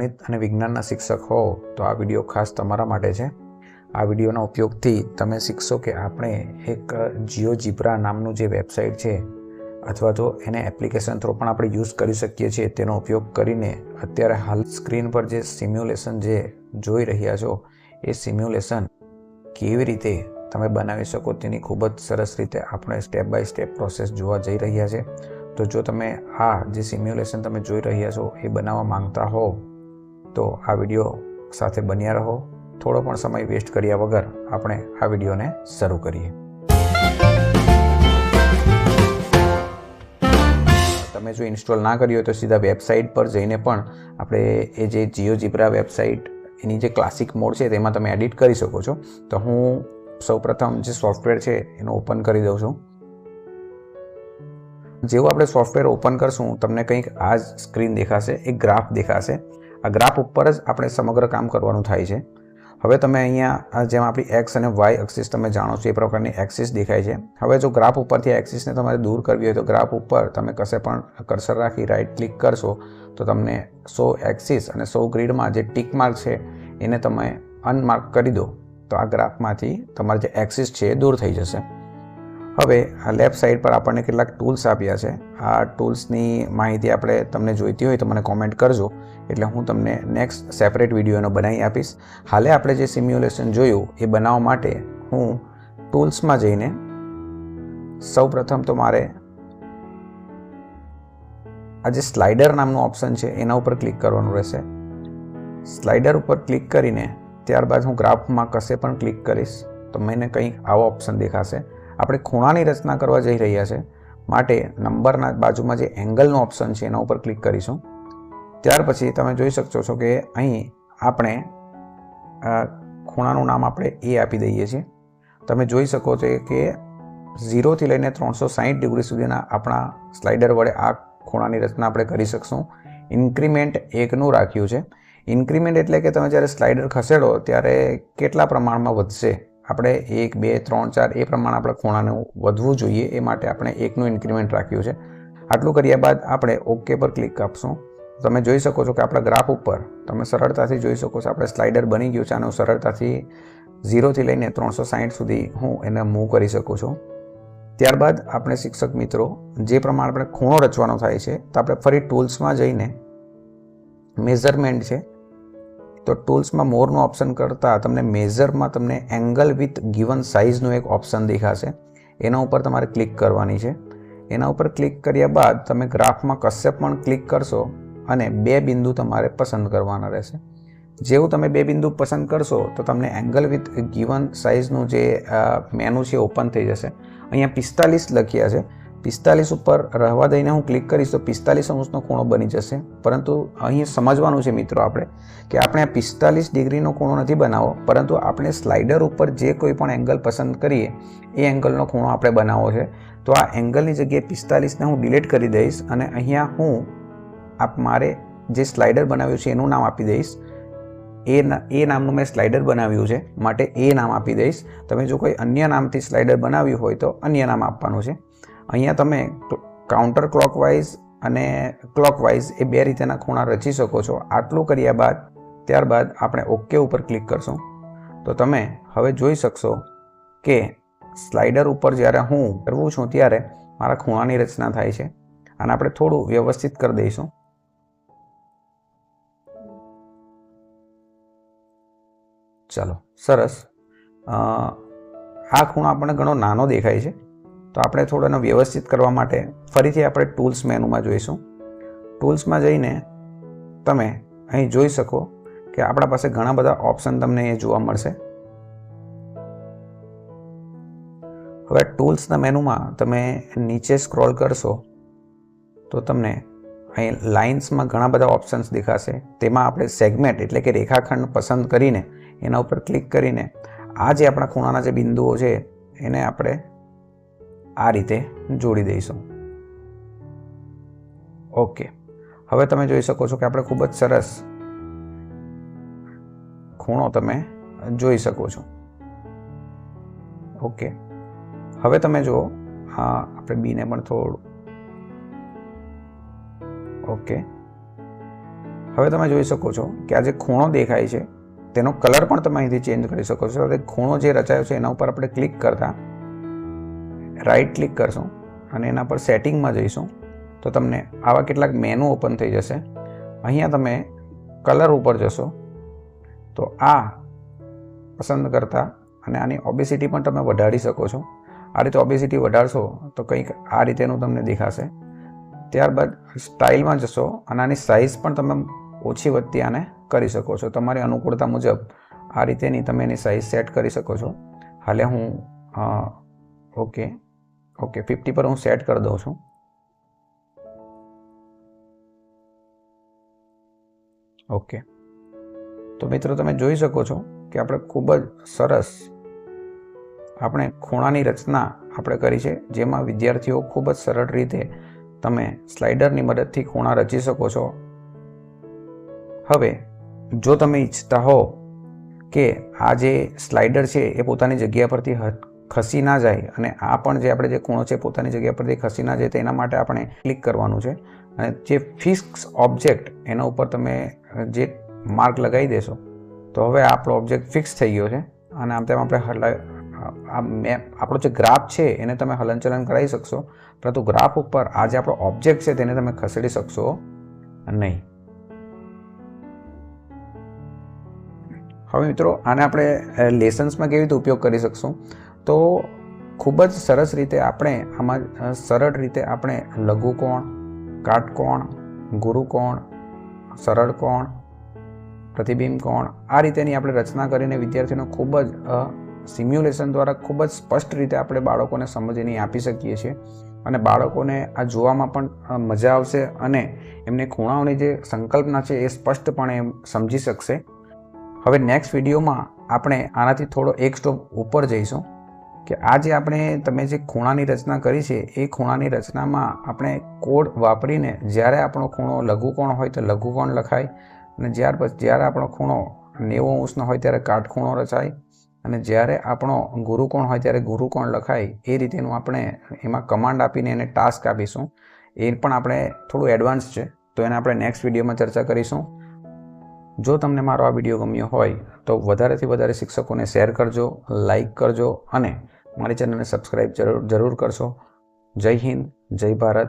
ગણિત અને વિજ્ઞાનના શિક્ષક હો, તો આ વીડિયો ખાસ તમારા માટે છે. આ વિડીયોના ઉપયોગથી તમે શીખશો કે આપણે એક જીઓ જીબ્રા નામનું જે વેબસાઇટ છે, અથવા તો એને એપ્લિકેશન થ્રુ પણ આપણે યુઝ કરી શકીએ છીએ, તેનો ઉપયોગ કરીને અત્યારે હાલ સ્ક્રીન પર જે સિમ્યુલેશન જે જોઈ રહ્યા છો, એ સિમ્યુલેશન કેવી રીતે તમે બનાવી શકો તેની ખૂબ જ સરસ રીતે આપણે સ્ટેપ બાય સ્ટેપ પ્રોસેસ જોવા જઈ રહ્યા છે. તો જો તમે આ જે સિમ્યુલેશન તમે જોઈ રહ્યા છો, એ બનાવવા માંગતા હો તો આ વીડિયો સાથે બન્યા રહો. થોડો પણ સમય વેસ્ટ કર્યા વગર આપણે આ વિડીયોને શરૂ કરીએ. તમે જો ઇન્સ્ટોલ ના કર્યો તો સીધા વેબસાઇટ પર જઈને પણ આપણે એ જે જીઓ જીબ્રા વેબસાઇટ, એની જે ક્લાસિક મોડ છે તેમાં તમે એડિટ કરી શકો છો. તો હું સૌપ્રથમ જે સોફ્ટવેર છે એનો ઓપન કરી દઉં છું. જેવું આપણે સોફ્ટવેર ઓપન કરશું, તમને કંઈક આ સ્ક્રીન દેખાશે, એક ગ્રાફ દેખાશે. આ ગ્રાફ ઉપર જ આપણે સમગ્ર કામ કરવાનું થાય છે. હવે તમે અહીંયા જેમ આપણી એક્સ અને વાય એક્સિસ તમે જાણો છો, એ પ્રકારની એક્સિસ દેખાય છે. હવે જો ગ્રાફ ઉપરથી એક્સિસને તમારે દૂર કરવી હોય તો ગ્રાફ ઉપર તમે કશે પણ કર્સર રાખી રાઈટ ક્લિક કરશો, તો તમને સો એક્સિસ અને સો ગ્રીડમાં જે ટીક માર્ક છે, એને તમે અનમાર્ક કરી દો. તો આ ગ્રાફમાંથી તમારે જે એક્સિસ છે એ દૂર થઈ જશે. હવે આ લેફ્ટ સાઈડ પર આપણને કેટલાક ટૂલ્સ આપ્યા છે. આ ટૂલ્સની માહિતી આપણે તમને જોઈતી હોય તો મને કોમેન્ટ કરજો. એટલે હું તમને નેક્સ્ટ સેપરેટ વિડીયોનો બનાવી આપીશ. હાલે આપણે જે સિમ્યુલેશન જોયું, એ બનાવવા માટે હું ટૂલ્સમાં જઈને સૌ પ્રથમ તો મારે આ જે સ્લાઇડર નામનું ઓપ્શન છે, એના ઉપર ક્લિક કરવાનું રહેશે. સ્લાઇડર ઉપર ક્લિક કરીને ત્યારબાદ હું ગ્રાફમાં કશે પણ ક્લિક કરીશ, તો મને કંઈક આવો ઓપ્શન દેખાશે. આપણે ખૂણાની રચના કરવા જઈ રહ્યા છે. માટે નંબરના બાજુમાં જે એંગલનો ઓપ્શન છે, એના ઉપર ક્લિક કરીશું. ત્યાર પછી તમે જોઈ શકશો છો કે અહીં આપણે ખૂણાનું નામ આપણે એ આપી દઈએ છીએ. તમે જોઈ શકો છો કે ઝીરોથી લઈને ત્રણસો સાહીઠ ડિગ્રી સુધીના આપણા સ્લાઇડર વડે આ ખૂણાની રચના આપણે કરી શકશું. ઇન્ક્રીમેન્ટ એકનું રાખ્યું છે. ઇન્ક્રીમેન્ટ એટલે કે તમે જ્યારે સ્લાઇડર ખસેડો, ત્યારે કેટલા પ્રમાણમાં વધશે? આપણે એક, બે, ત્રણ, ચાર એ પ્રમાણે આપણે ખૂણાનું વધવું જોઈએ એ માટે આપણે એકનું ઇન્ક્રીમેન્ટ રાખ્યું છે. આટલું કર્યા બાદ આપણે ઓકે પર ક્લિક આપશું. તમે જોઈ શકો છો કે આપણા ગ્રાફ ઉપર તમે સરળતાથી જોઈ શકો છો આપણે સ્લાઇડર બની ગયું છે આનું સરળતાથી ઝીરોથી લઈને ત્રણસો સાહીઠ સુધી હું એને મૂવ કરી શકું છું. ત્યારબાદ આપણે શિક્ષક મિત્રો, જે પ્રમાણે આપણે ખૂણો રચવાનો થાય છે, તો આપણે ફરી ટૂલ્સમાં જઈને મેઝરમેન્ટ છે તો ટૂલ્સમાં મોરનું ઓપ્શન કરતાં તમને મેઝરમાં તમને એંગલ વિથ ગિવન સાઇઝનું એક ઓપ્શન દેખાશે. એના ઉપર તમારે ક્લિક કરવાની છે. એના ઉપર ક્લિક કર્યા બાદ તમે ગ્રાફમાં કશે પણ ક્લિક કરશો અને બે બિંદુ તમારે પસંદ કરવાના રહેશે. જેવું તમે બે બિંદુ પસંદ કરશો તો તમને એંગલ વિથ ગિવન સાઇઝનું જે મેનુ છે ઓપન થઈ જશે. અહીંયા પિસ્તાલીસ લખ્યા છે. પિસ્તાલીસ ઉપર રહેવા દઈને હું ક્લિક કરીશ તો પિસ્તાલીસ અંશનો ખૂણો બની જશે. પરંતુ અહીં સમજવાનું છે મિત્રો આપણે કે આપણે આ પિસ્તાલીસ ડિગ્રીનો ખૂણો નથી બનાવવો પરંતુ આપણે સ્લાઇડર ઉપર જે કોઈ પણ એંગલ પસંદ કરીએ, એ એંગલનો ખૂણો આપણે બનાવવો છે. તો આ એંગલની જગ્યાએ પિસ્તાલીસને હું ડિલીટ કરી દઈશ અને અહીંયા હું આપ મારે જે સ્લાઇડર બનાવ્યું છે એનું નામ આપી દઈશ. એ એ નામનું મેં સ્લાઇડર બનાવ્યું છે, માટે એ નામ આપી દઈશ. તમે જો કોઈ અન્ય નામથી સ્લાઇડર બનાવ્યું હોય તો અન્ય નામ આપવાનું છે. અહીંયા તમે કાઉન્ટર ક્લોકવાઇઝ અને ક્લોકવાઇઝ એ બે રીતેના ખૂણા રચી શકો છો. આટલું કર્યા બાદ, ત્યારબાદ આપણે ઓકે ઉપર ક્લિક કરશું. તો તમે હવે જોઈ શકશો કે સ્લાઇડર ઉપર જ્યારે હું કરવું છું ત્યારે મારા ખૂણાની રચના થાય છે. અને આપણે થોડું વ્યવસ્થિત કરી દઈશું. ચાલો, સરસ. આ ખૂણો આપણને ઘણો નાનો દેખાય છે. તો આપણે થોડો એનો વ્યવસ્થિત કરવા માટે ફરીથી આપણે ટૂલ્સ મેનુમાં જોઈશું. ટૂલ્સમાં જઈને તમે અહીં જોઈ શકો કે આપણા પાસે ઘણા બધા ઓપ્શન તમને એ જોવા મળશે. હવે ટૂલ્સના મેનુમાં તમે નીચે સ્ક્રોલ કરશો તો તમને અહીં લાઇન્સમાં ઘણા બધા ઓપ્શન્સ દેખાશે. તેમાં આપણે સેગમેન્ટ એટલે કે રેખાખંડ પસંદ કરીને એના ઉપર ક્લિક કરીને આ જે આપણા ખૂણાના જે બિંદુઓ છે એને આપણે આ રીતે જોડી દઈશું. ઓકે હવે તમે જોઈ શકો છો કે આપણે ખૂબ જ સરસ ખૂણો તમે જોઈ શકો છો. ઓકે હવે તમે જુઓ, હા, આપણે બીને પણ થોડું ઓકે હવે તમે જોઈ શકો છો કે આ જે ખૂણો દેખાય છે, તેનો કલર પણ તમે અહીંથી ચેન્જ કરી શકો છો. હવે ખૂણો જે રચાયો છે, એના ઉપર આપણે ક્લિક કરતા રાઈટ ક્લિક કરશું અને એના પર સેટિંગમાં જઈશું, તો તમને આવા કેટલાક મેનુ ઓપન થઈ જશે. અહીંયા તમે કલર ઉપર જશો, તો આ પસંદ કરતા અને આની ઓબેસિટી પણ તમે વધારી શકો છો. આ રીતે ઓબેસિટી વધારશો, તો કંઈક આ રીતેનું તમને દેખાશે. ત્યારબાદ સ્ટાઇલમાં જશો અને આની સાઇઝ પણ તમે ઓછી વધતી આને કરી શકો છો. તમારી અનુકૂળતા મુજબ આ રીતેની તમે એની સાઇઝ સેટ કરી શકો છો. હાલે હું ઓકે ઓકે, ફિફ્ટી પર હું સેટ કરી દઉં છું. ઓકે. તો મિત્રો, તમે જોઈ શકો છો કે આપણે ખૂબ જ સરસ આપણે ખૂણાની રચના આપણે કરી છે, જેમાં વિદ્યાર્થીઓ ખૂબ જ સરળ રીતે તમે સ્લાઇડરની મદદથી ખૂણા રચી શકો છો. હવે, જો તમે ઈચ્છતા હો કે આ જે સ્લાઇડર છે એ પોતાની જગ્યા પરથી ખસી ના જાય અને આ પણ જે આપણે જે ખૂણો છે પોતાની જગ્યા પરથી ખસી ના જાય તેના માટે આપણે ક્લિક કરવાનું છે. અને જે ફિક્સ ઓબ્જેક્ટ એના ઉપર તમે જે માર્ક લગાવી દેશો, તો હવે આપણો ઓબ્જેક્ટ ફિક્સ થઈ ગયો છે. અને આમ તેમ આપણે હલા આ મેપ આપણો જે ગ્રાફ છે એને તમે હલનચલન કરાવી શકશો, પરંતુ ગ્રાફ ઉપર આ જે આપણો ઓબ્જેક્ટ છે તેને તમે ખસેડી શકશો નહીં. હવે મિત્રો, આને આપણે લેસન્સમાં કેવી રીતે ઉપયોગ કરી શકશું? તો ખૂબ જ સરસ રીતે આપણે આમાં સરળ રીતે આપણે લઘુકોણ કાટકોણ ગુરુકોણ સરળ કોણ, પ્રતિબિંબ કોણ, આ રીતેની આપણે રચના કરીને વિદ્યાર્થીઓને ખૂબ જ સિમ્યુલેશન દ્વારા ખૂબ જ સ્પષ્ટ રીતે આપણે બાળકોને સમજીને આપી શકીએ છીએ. અને બાળકોને આ જોવામાં પણ મજા આવશે અને એમને ખૂણાઓની જે સંકલ્પના છે એ સ્પષ્ટપણે સમજી શકશે. હવે નેક્સ્ટ વિડીયોમાં આપણે આનાથી થોડો એક સ્ટોપ ઉપર જઈશું. કે આજે આપણે તમે જે ખૂણાની રચના કરી છે, એ ખૂણાની રચનામાં આપણે કોડ વાપરીને જ્યારે આપણો ખૂણો લઘુકોણ હોય તો લઘુકોણ લખાય અને જ્યાર પછી, જ્યારે આપણો ખૂણો નેવો અંશનો હોય ત્યારે કાટખૂણો રચાય અને જ્યારે આપણો ગુરુકોણ હોય ત્યારે ગુરુકોણ લખાય, એ રીતેનું આપણે એમાં કમાન્ડ આપીને એને ટાસ્ક આપીશું. એ પણ આપણે થોડું એડવાન્સ છે, તો એને આપણે નેક્સ્ટ વિડીયોમાં ચર્ચા કરીશું. જો તમને મારો આ વીડિયો ગમ્યો હોય તો વધારેથી વધારે શિક્ષકોને શેર કરજો લાઇક કરજો અને મારી ચેનલને સબસ્ક્રાઈબ જરૂર જરૂર કરશો. જય હિન્દ, જય ભારત.